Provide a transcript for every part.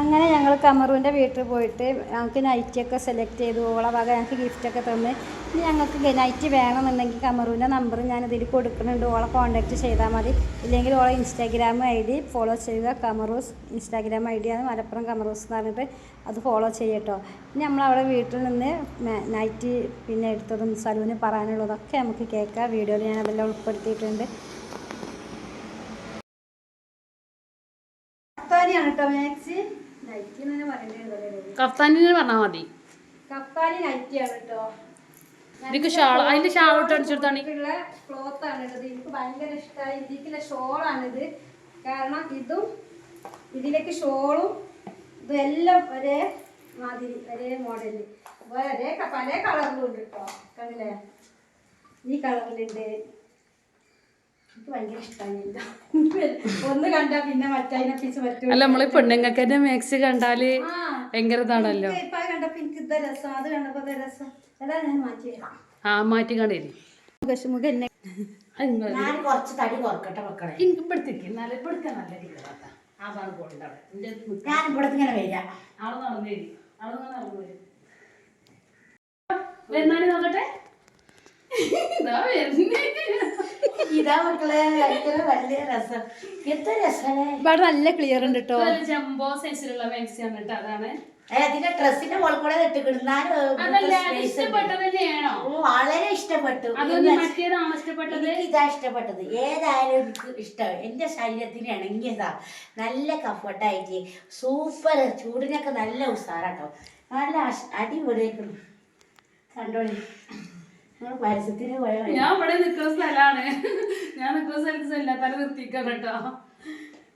അങ്ങനെ ഞങ്ങൾ കമറുവിന്റെ വീട്ടിൽ പോയിട്ട് ഞങ്ങൾക്ക് നൈറ്റിയൊക്കെ സെലക്ട് ചെയ്തു. ഓളെ വക ഞങ്ങൾക്ക് ഗിഫ്റ്റൊക്കെ തന്ന്. ഇനി ഞങ്ങൾക്ക് നൈറ്റ് വേണമെന്നുണ്ടെങ്കിൽ കമറുവിന്റെ നമ്പർ ഞാൻ ഇതിൽ കൊടുക്കുന്നുണ്ട്. ഓളെ കോൺടാക്റ്റ് ചെയ്താൽ മതി. ഇല്ലെങ്കിൽ ഓളെ ഇൻസ്റ്റാഗ്രാം ഐ ഡി ഫോളോ ചെയ്യുക. കമറൂസ് ഇൻസ്റ്റാഗ്രാം ഐ ഡിയാണ് മലപ്പുറം കമറൂസ് എന്ന് പറഞ്ഞിട്ട് അത് ഫോളോ ചെയ്യട്ടോ ഇനി നമ്മളവിടെ വീട്ടിൽ നിന്ന് നൈറ്റ് പിന്നെ എടുത്തതും സലൂന് പറയാനുള്ളതൊക്കെ നമുക്ക് കേൾക്കാം. വീഡിയോയിൽ ഞാൻ അതെല്ലാം ഉൾപ്പെടുത്തിയിട്ടുണ്ട്. ാണ് കേട്ടോ മാക്സി കഫ്താനിന് പറഞ്ഞാൽ മതി. കഫ്താനി നൈറ്റിയാണ് കേട്ടോ ഇതിക്ക് ഷാൾ അതിന്റെ ഷാൾ ഇട്ട് അടിച്ചെടുത്താണ് ക്ലോത്ത് ആണ് ഇത്. എനിക്ക് ഭയങ്കര ഇഷ്ടമായി ഇതിക്കുള്ള ഷോളാണിത്. കാരണം ഇതും ഇതിലേക്ക് ഷോളും ഇതും എല്ലാം ഒരേ മാതിരി ഒരേ മോഡൽ. ഒരേ പല കളറിലും ഉണ്ട് കേട്ടോ കണ്ടില്ലേ? ഈ കളറിലുണ്ട് എനിക്ക് ഭയങ്കര ഇഷ്ടമായി ഒന്ന് കണ്ടാ പിന്നെ മറ്റതിനെ പിച്ച് പറ്റും അല്ല നമ്മൾ പെണ്ണുങ്ങൾക്ക് മാക്സ് കണ്ടാൽ ഭയങ്കരതാണല്ലോ ആ മാറ്റി കണ്ടേരി മുഖശുമുഖ എന്നെ ഞാൻ കുറച്ച് തടി കുറക്കട്ടെ മക്കളെ. ഇവിടത്തേക്ക് നല്ല ഇവിടുത്തെ നല്ല രീതിയിലാത്ത ആ ഭാഗം പോകണ്ട ഞാൻ ഇങ്ങനെ വരാം. ആൾ നടന്നേരി ആൾ നടന്നു വരും. വരുന്നാൽ നോക്കട്ടെ. ഇതാ വരുന്നേ. ഇതാ മക്കളെ ഭയങ്കര വലിയ രസം. എത്ര രസമല്ലേ? ഇവിടെ നല്ല ക്ലിയർ ഉണ്ട് കേട്ടോ ഇതൊരു ജംബോ സൈസിലുള്ള മാക്സിയാണ് കേട്ടോ അതാണ്. അതിന്റെ ഡ്രസ്സിന്റെ മോൾ കൂടെ ഇട്ടുകിടുന്നാലും അതല്ല അത് ഇഷ്ടപ്പെട്ടത് തന്നെയാണോ? വളരെ ഇഷ്ടപ്പെട്ടു. അതൊന്നും മറ്റേതാണോ ഇഷ്ടപ്പെട്ടത്? എനിക്ക് ഇതാ ഇഷ്ടപ്പെട്ടത്. ഏതായാലും എനിക്ക് ഇഷ്ടം. എന്റെ ശരീരത്തിന് ഇണങ്ങിയതാ നല്ല കംഫർട്ടായിട്ട് സൂപ്പർ ചൂടിനൊക്കെ നല്ല ഉസാറാട്ടോ നല്ല അടിപൊളിയാക്കണം കണ്ടോളി. പരസ്യത്തിന് ഞാൻ ഇവിടെ നിൽക്കുന്ന സ്ഥലമാണ് ഞാൻ നിൽക്കുന്ന സ്ഥലത്ത് സെല്ലാത്താരെ നിർത്തിക്കാൻ കേട്ടോ.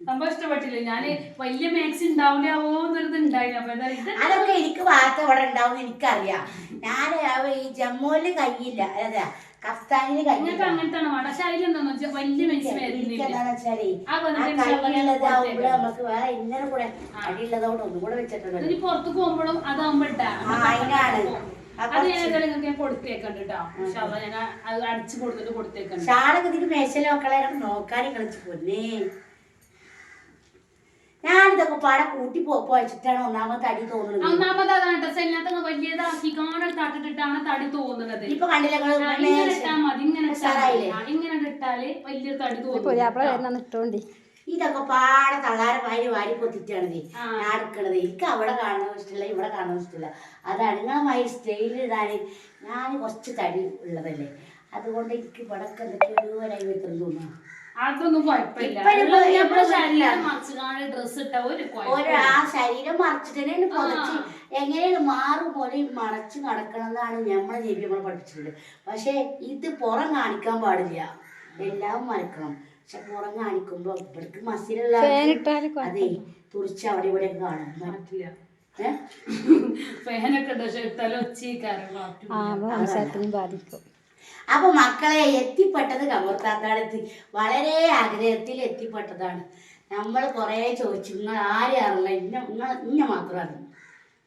സംഭവം ഇഷ്ടപ്പെട്ടില്ല? ഞാൻ വലിയ മാക്സി ഉണ്ടാവില്ലാവോ എന്നൊരിത് ഉണ്ടായില്ല. അപ്പൊ എന്താ ഇത്? അതൊക്കെ എനിക്ക് വാർത്ത ഇവിടെ ഉണ്ടാവും എനിക്കറിയാം. ഞാൻ ഈ ജമ്മുവിൽ കയ്യില്ല. അതെ കയ്യില്ല. അങ്ങനത്തെ പക്ഷെ അതിലെന്താന്ന് വെച്ചാൽ വലിയ മാക്സി വരുന്നില്ല. എനിക്കെന്താന്ന് വെച്ചാലേ ആ ആ വന്നിട്ട് കയ്യിലുള്ളതാവുമ്പോ നമുക്ക് വേറെ ഇന്നലെ കൂടെ അടിയുള്ളതോടെ ഒന്നും കൂടെ വെച്ചിട്ടുണ്ട് പുറത്ത് പോകുമ്പോഴും അത് ഞാൻ നിങ്ങൾക്ക് ഞാൻ കൊടുത്തേക്കണ്ട് കേട്ടോ പക്ഷെ അതാ ഞാൻ അത് അടിച്ചു കൊടുത്തിട്ട് കൊടുത്തേക്കണ്ട്. ഷാളൊക്കെ ഇതിന് മേശയിലെ മക്കളെ നോക്കാനും കളിച്ചു പൊന്നേ. ഞാനിതൊക്കെ പാടെ കൂട്ടി പോ പോയിച്ചിട്ടാണ് ഒന്നാമത് തടി തോന്നുന്നത് ഒന്നാമത് അതാണ് ഡ്രസ് എല്ലാത്ത വലിയതാക്കി തട്ടിട്ടിട്ടാണ് തടി തോന്നുന്നത് ഇപ്പൊ കണ്ടില്ല ഇങ്ങനെ ഇട്ടാ മതി ഇട്ടാൽ വലിയ തടി തോന്നും ഇട്ടോണ്ടി. ഇതൊക്കെ പാടെ തള്ളാരെ വാരി വാരി പൊത്തിച്ചാണ് നീ. ഞാൻ എടുക്കണത്. എനിക്ക് അവിടെ കാണുന്നത് ഇഷ്ടമില്ല ഇവിടെ കാണുന്നത് ഇഷ്ടമില്ല അതാണ് നിങ്ങളുമായി സ്റ്റൈലിൽ ഇടാൻ ഞാൻ കുറച്ച് തടി ഉള്ളതല്ലേ. അതുകൊണ്ട് എനിക്ക് ഇവിടെ എന്തൊക്കെയോ ഒരു വെക്കണം തോന്നുന്നു. അതൊന്നും കുഴപ്പമില്ല. ആ ശരീരം മറച്ചിട്ട് പൊതച്ച് എങ്ങനെയാണ് മാറും പോലെ മറച്ച് നടക്കണം എന്നാണ് നമ്മളെ ജീവിതം നമ്മൾ പഠിച്ചിട്ടുണ്ട് പക്ഷേ ഇത് പുറം കാണിക്കാൻ പാടില്ല. എല്ലാം മറക്കണം. പക്ഷെ പുറം കാണിക്കുമ്പോ ഇവർക്ക് മസിലുള്ള അതെ തുറിച്ച് അവിടെ ഇവിടെ കാണും ബാധിക്കും. അപ്പൊ മക്കളെ എത്തിപ്പെട്ടത് കമർത്താത്താടത്ത് വളരെ ആഗ്രഹത്തിൽ എത്തിപ്പെട്ടതാണ്. നമ്മൾ കുറേ ചോദിച്ചു നിങ്ങൾ ആരും അറിയില്ല ഇന്ന നിങ്ങൾ ഇന്ന മാത്രം അറിഞ്ഞു.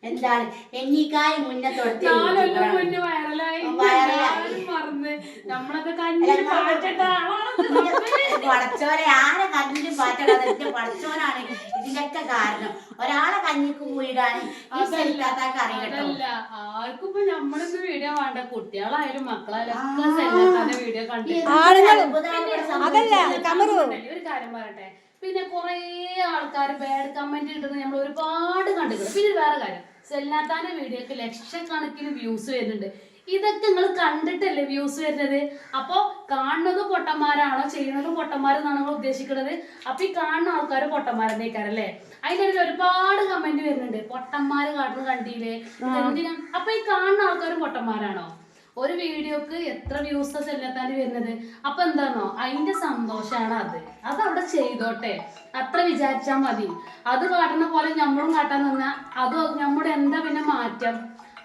എന്താണ്? എന്നീക്കായി മുന്നേ തൊട്ട് പടച്ചോനെ ആരെ കഞ്ഞിലും പാറ്റടാതെ പടച്ചോനാണ് ഇതിനൊക്കെ കാരണം. ഒരാളെ കഞ്ഞിക്ക് സ്ഥലത്താത്താക്ക് അറിയട്ടോ. ആർക്കും ഇപ്പൊ നമ്മളൊന്നും വീഡിയോ വേണ്ട. കുട്ടികളായാലും മക്കളായാലും വീഡിയോ അതല്ല കമറു ഒരു കാര്യം പറയട്ടെ. പിന്നെ കുറേ ആൾക്കാർ ബാഡ് കമന്റ് ഇടുന്നത് നമ്മൾ ഒരുപാട് കണ്ടിട്ടുണ്ട്. പിന്നെ വേറെ കാര്യം. സെല്ലാത്താന്റെ വീഡിയോക്ക് ലക്ഷക്കണക്കിന് വ്യൂസ് വരുന്നുണ്ട്. ഇതൊക്കെ നിങ്ങൾ കണ്ടിട്ടല്ലേ വ്യൂസ് വരുന്നത്? അപ്പോ കാണുന്നത് പൊട്ടന്മാരാണോ? ചെയ്യുന്നത് പൊട്ടന്മാരെന്നാണ് നിങ്ങൾ ഉദ്ദേശിക്കുന്നത്. അപ്പൊ ഈ കാണുന്ന ആൾക്കാർ പൊട്ടന്മാരെന്നേക്കാരല്ലേ? അതിനിടയിൽ ഒരുപാട് കമന്റ് വരുന്നുണ്ട്. പൊട്ടന്മാര് കാട്ടുന്നത് കണ്ടില്ലേ? അപ്പൊ ഈ കാണുന്ന ആൾക്കാർ പൊട്ടന്മാരാണോ? ഒരു വീഡിയോക്ക് എത്ര വ്യൂസ് സെല്ലെത്താൻ വരുന്നത്? അപ്പൊ എന്താണോ അതിന്റെ സന്തോഷമാണ് അത്. അത് അവിടെ ചെയ്തോട്ടെ. അത്ര വിചാരിച്ചാൽ മതി. അത് കാട്ടുന്ന പോലെ നമ്മളും കാട്ടാൻ നിന്നാ അത് നമ്മുടെ എന്താ പിന്നെ മാറ്റം?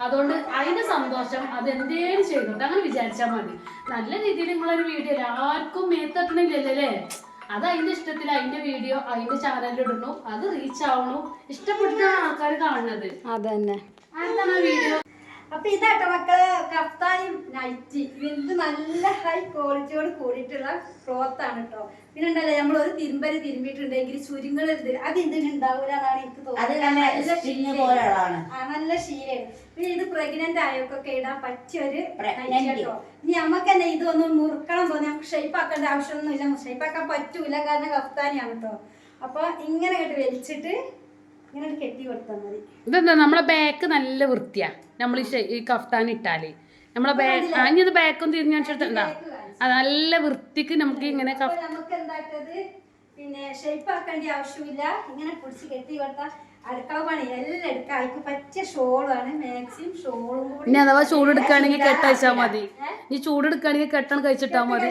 അതുകൊണ്ട് അതിന്റെ സന്തോഷം അത് എന്തേലും ചെയ്തോട്ടെ. അങ്ങനെ വിചാരിച്ചാൽ മതി. നല്ല രീതിയിൽ നിങ്ങളൊരു വീഡിയോ ആർക്കും മേത്തട്ടണില്ലല്ലേ അത് അതിന്റെ ഇഷ്ടത്തിൽ അതിന്റെ വീഡിയോ അതിന്റെ ചാനലിൽ ഇടുന്നു. അത് റീച്ച് ആവണു ഇഷ്ടപ്പെട്ടിട്ടാണ് ആൾക്കാർ കാണുന്നത്. അതന്നെ. വീഡിയോ? അപ്പൊ ഇതാട്ടോ മക്കൾ കഫ്താനും നൈറ്റി. ഇത് നല്ല ഹൈ ക്വാളിറ്റിയോട് കൂടിയിട്ടുള്ള ക്ലോത്ത് ആണ് കേട്ടോ പിന്നെ ഉണ്ടല്ലോ നമ്മൾ ഒരു തിരുമ്പൽ തിരുമ്പിയിട്ടുണ്ടെങ്കിൽ ചുരുങ്ങൾ അത് ഇതിന് ഉണ്ടാവൂല എന്നാണ് എനിക്ക് തോന്നുന്നത്. നല്ല ശീലയാണ്. ആ നല്ല ശീലയാണ് പിന്നെ ഇത് പ്രഗ്നന്റ് ആയവർക്കൊക്കെ ഇടാൻ പറ്റിയ ഒരു കേട്ടോ ഇനി നമുക്ക് തന്നെ ഇതൊന്നും മുറുക്കണം തോന്നി നമുക്ക് ഷേപ്പ് ആക്കേണ്ട ആവശ്യമൊന്നുമില്ല. ഷേപ്പ് ആക്കാൻ പറ്റൂല. കാരണം കഫ്താനിയാണ് കേട്ടോ അപ്പൊ ഇങ്ങനെ കേട്ട് വലിച്ചിട്ട് ഇങ്ങനെ കെട്ടി കൊടുത്താൽ മതി. ഇതെന്താ? നമ്മളെ ബാക്ക് നല്ല വൃത്തിയാ. നമ്മൾ ഈ കഫ്താൻ ഇട്ടാൽ. നമ്മളെ ബാക്ക് അഞ്ഞത് ബാക്കും തിരിഞ്ഞു വെച്ചിട്ടുണ്ടാ അത് നല്ല വൃത്തിക്ക് നമുക്ക് ഇങ്ങനെ നമുക്ക് പിന്നെ ഷേപ്പ് ആക്കേണ്ട ആവശ്യമില്ല. ഇങ്ങനെ പിടിച്ച് കെട്ടി കൊടുത്താൽ അടുക്കള പണി എല്ലാം എടുക്കാം. അതിക്ക് പറ്റിയ ഷോളാണ്. മാക്സിമം ഷോളും കൂടി ഇനി ഷോൾ ചൂടെടുക്കുകയാണെങ്കിൽ കെട്ടയച്ചാൽ മതി. ഇനി ചൂടെടുക്കുകയാണെങ്കിൽ കെട്ടണം കഴിച്ചിട്ടാ മതി.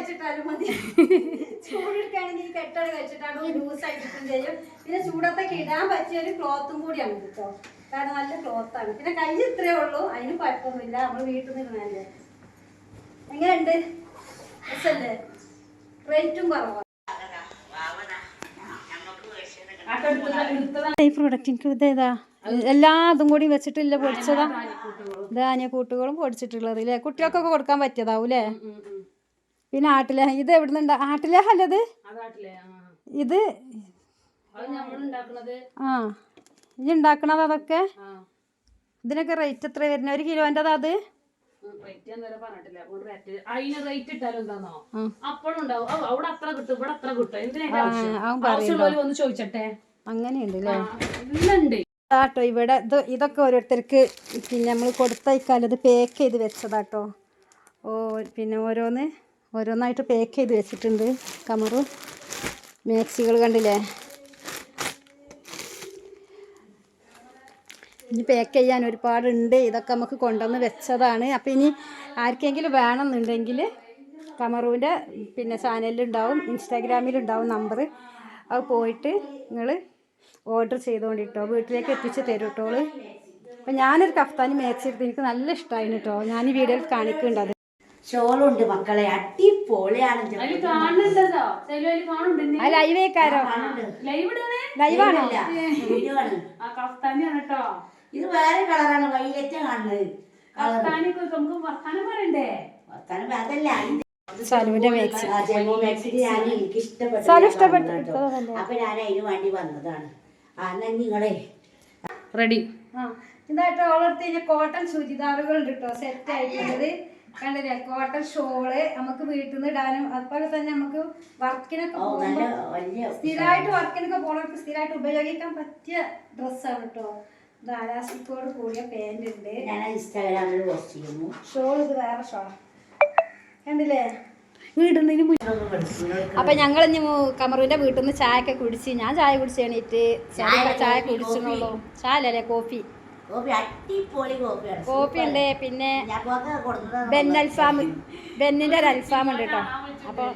ചൂടെടുക്കുകയാണെങ്കിൽ കഴിച്ചിട്ടാണ് ലൂസ് ചെയ്യും. പിന്നെ ചൂടത്തൊക്കെ ഇടാൻ പറ്റിയ ഒരു ക്ലോത്തും കൂടിയാണ് കേട്ടോ. കാരണം നല്ല ക്ലോത്ത് ആണ്. പിന്നെ കൈ ഇത്രയേ ഉള്ളൂ. അതിന് കുഴപ്പമൊന്നുമില്ല. നമ്മൾ വീട്ടിൽ നിന്ന് ഇടുന്നതല്ലേ. എങ്ങനെയുണ്ട്? രസല്ലേ? റേറ്റും കുറവാണ് ഈ പ്രൊഡക്റ്റ് എനിക്ക് ഇതേതാ എല്ലാ അതും കൂടി വെച്ചിട്ടില്ല പൊടിച്ചതാ. ധാന്യ കൂട്ടുകളും പൊടിച്ചിട്ടുള്ളത് അല്ലേ കുട്ടികൾക്കൊക്കെ കൊടുക്കാൻ പറ്റിയതാവും അല്ലേ പിന്നെ ആട്ടിലെ ഇത് എവിടുന്നുണ്ട്? ആട്ടിലെ അല്ലത് ഇത്? ആ. ഈ ഉണ്ടാക്കണത് അതൊക്കെ? ഇതിനൊക്കെ റേറ്റ് എത്ര വരുന്നത് ഒരു കിലോന്റെ അത്? അങ്ങനെയുണ്ട് അല്ലേ ആട്ടോ ഇവിടെ ഇത് ഇതൊക്കെ ഓരോരുത്തർക്ക് പിന്നെ നമ്മൾ കൊടുത്തയക്കാലം ഇത് പേക്ക് ചെയ്ത് വെച്ചതാട്ടോ. ഓ പിന്നെ ഓരോന്ന് ഓരോന്നായിട്ട് പേക്ക് ചെയ്ത് വെച്ചിട്ടുണ്ട് കമറു. മാക്സികൾ കണ്ടില്ലേ? ഇനി പാക്ക് ചെയ്യാൻ ഒരുപാടുണ്ട്. ഇതൊക്കെ നമുക്ക് കൊണ്ടുവന്ന് വെച്ചതാണ്. അപ്പം ഇനി ആർക്കെങ്കിലും വേണമെന്നുണ്ടെങ്കിൽ കമറുവിന്റെ പിന്നെ ചാനലിലുണ്ടാവും ഇൻസ്റ്റാഗ്രാമിലുണ്ടാവും നമ്പർ അത് പോയിട്ട് നിങ്ങൾ ഓർഡർ ചെയ്തുകൊണ്ടിട്ടോ വീട്ടിലേക്ക് എത്തിച്ച് തരും കേട്ടോൾ അപ്പം ഞാനൊരു കഫ്താനി മാക്സി എടുത്ത് എനിക്ക് നല്ല ഇഷ്ടമായിരുന്നു കേട്ടോ ഞാൻ ഈ വീഡിയോയിൽ കാണിക്കുന്നുണ്ട് അത്. ഷോളുണ്ട് മക്കളെ. അടിപൊളിയാണ് ലൈവേക്കാരോ ലൈവാണോ വീഡിയോ ആണ്? ആ കഫ്താനിയാണ് ഇത് വേറെ കളറാണ്. വൈലറ്റ് കാണുന്നത് വർത്താനം പറയണ്ടേ? വർത്താനം അതല്ല ഇത് സലുവിന്റെ മാക്സി എനിക്ക് ഇഷ്ടപ്പെട്ടു. അപ്പൊ ഞാൻ അതിന് വേണ്ടി വന്നതാണ്. നിങ്ങളെ റെഡി ഇതായിട്ട് ഓളടുത്ത് കഴിഞ്ഞാൽ കോട്ടൺ ചുരിദാറുകൾ ഉണ്ട് കേട്ടോ സെറ്റ് ആയിട്ടുള്ളത് കണ്ടില്ലേ? കോട്ടൺ ഷോൾ നമുക്ക് വീട്ടിൽ നിന്ന് ഇടാനും അതുപോലെ തന്നെ നമുക്ക് വർക്കിനൊക്കെ ഓ നല്ല പോകുമ്പോൾ സ്ഥിരമായിട്ട് വർക്കിനൊക്കെ പോണവർക്ക് സ്ഥിരമായിട്ട് ഉപയോഗിക്കാൻ പറ്റിയ ഡ്രസ്സാണ് കേട്ടോ ധാരാസിക്കോട് കൂടിയ പാന്റ് ഉണ്ട്. ഞാൻ ഇൻസ്റ്റാഗ്രാമിൽ പോസ്റ്റ് ചെയ്യുന്നു. ഷോൾ ഇത് വേറെ ഷോൾ കണ്ടില്ലേ? വീടുന്നതിന്. അപ്പൊ ഞങ്ങൾ ഇനി കമറുവിന്റെ വീട്ടിൽ നിന്ന് ചായ ഒക്കെ കുടിച്ച് ഞാൻ ചായ കുടിച്ച് എണീറ്റ് ചായ കുടിച്ചിട്ടുള്ളൂ ചായ അല്ലേ കോഫി? കോഫി ഉണ്ട് പിന്നെ ബെൻ അൽഫാം ബെന്നിന്റെ ഒരു അൽഫാം ഉണ്ട് കേട്ടോ. അപ്പോൾ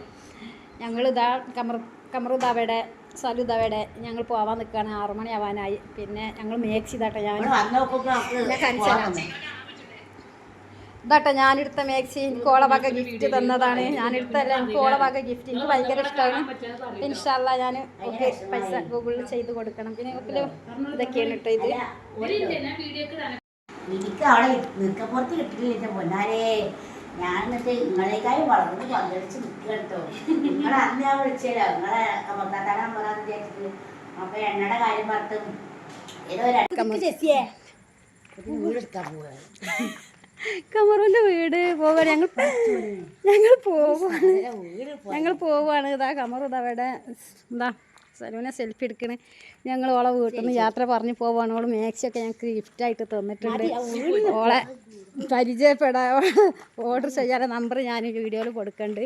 ഞങ്ങൾ ഇതാ കമർ കമറുദാവയുടെ സലുദാവയുടെ സലു ഞങ്ങൾ പോവാൻ നിൽക്കുകയാണ് ആറുമണിയാവാനായി. ആവാനായി പിന്നെ ഞങ്ങൾ മേക്സ് ചെയ്താട്ടെ ഞാൻ. ഇവിടെ വന്ന് നോക്കുമ്പോ നമുക്ക് കാണിച്ചു പോകാൻ തരാം. തോന്നും. ഇതാട്ടെ ഞാനെടുത്ത മാക്സി എനിക്ക് ഓളവക ഗിഫ്റ്റ് തന്നതാണ്. ഞാനെടുത്തല്ല എനിക്ക് ഓളവക ഗിഫ്റ്റ് എനിക്ക് ഭയങ്കര ഇഷ്ടമാണ് ഇൻഷാല്ല ഞാൻ ഒക്കെ പൈസ ഗൂഗിളിൽ ചെയ്ത് കൊടുക്കണം. പിന്നെ ഇതൊക്കെയാണ് കേട്ടോ ഇത്. എനിക്ക് അവിടെ നിൽക്കപ്പുറത്ത് കിട്ടില്ല പൊന്നാരേ. ഞാൻ എന്നിട്ട് നിങ്ങളേക്കായി വളർന്ന് പങ്കെടുത്ത് നിൽക്കുക കേട്ടോ. നിങ്ങളെ അന്ന് ഞാൻ വിളിച്ചല്ലോ നിങ്ങളെ കമത്താത്താൻ പറയാന്ന് വിചാരിച്ചിട്ട്. അപ്പൊ എണ്ണയുടെ കാര്യം പറഞ്ഞിട്ടും ഏതോ രണ്ടു വീടെടുക്കാൻ പോവുക കമറുവിന്റെ വീട് പോവാണ്. ഞങ്ങൾ ഞങ്ങൾ പോവാണ്. ഞങ്ങൾ പോവാണ്. ഇതാ കമറു ഇതാ അവിടെ എന്താ സലൂനെ സെൽഫി എടുക്കണ്. ഞങ്ങൾ ഓളെ വീട്ടിൽ നിന്ന് യാത്ര പറഞ്ഞു പോവാണ്. ഓൾ മാക്സിയൊക്കെ ഞങ്ങൾക്ക് ഗിഫ്റ്റായിട്ട് തന്നിട്ടുണ്ട്. ഓളെ പരിചയപ്പെടാ. ഓർഡർ ചെയ്യാൻ നമ്പർ ഞാൻ വീഡിയോയിൽ കൊടുക്കണ്ട്.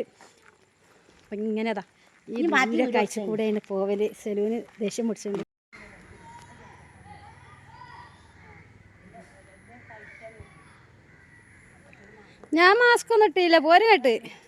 അപ്പം ഇങ്ങനെതാ ഈ വീടൊക്കെ അയച്ചു കൂടെയാണ് പോവൽ. സലൂന് ദേഷ്യം പിടിച്ചിട്ടുണ്ട് ഞാൻ മാസ്ക് ഒന്നും ഇട്ടില്ല. പോരും കേട്ട്.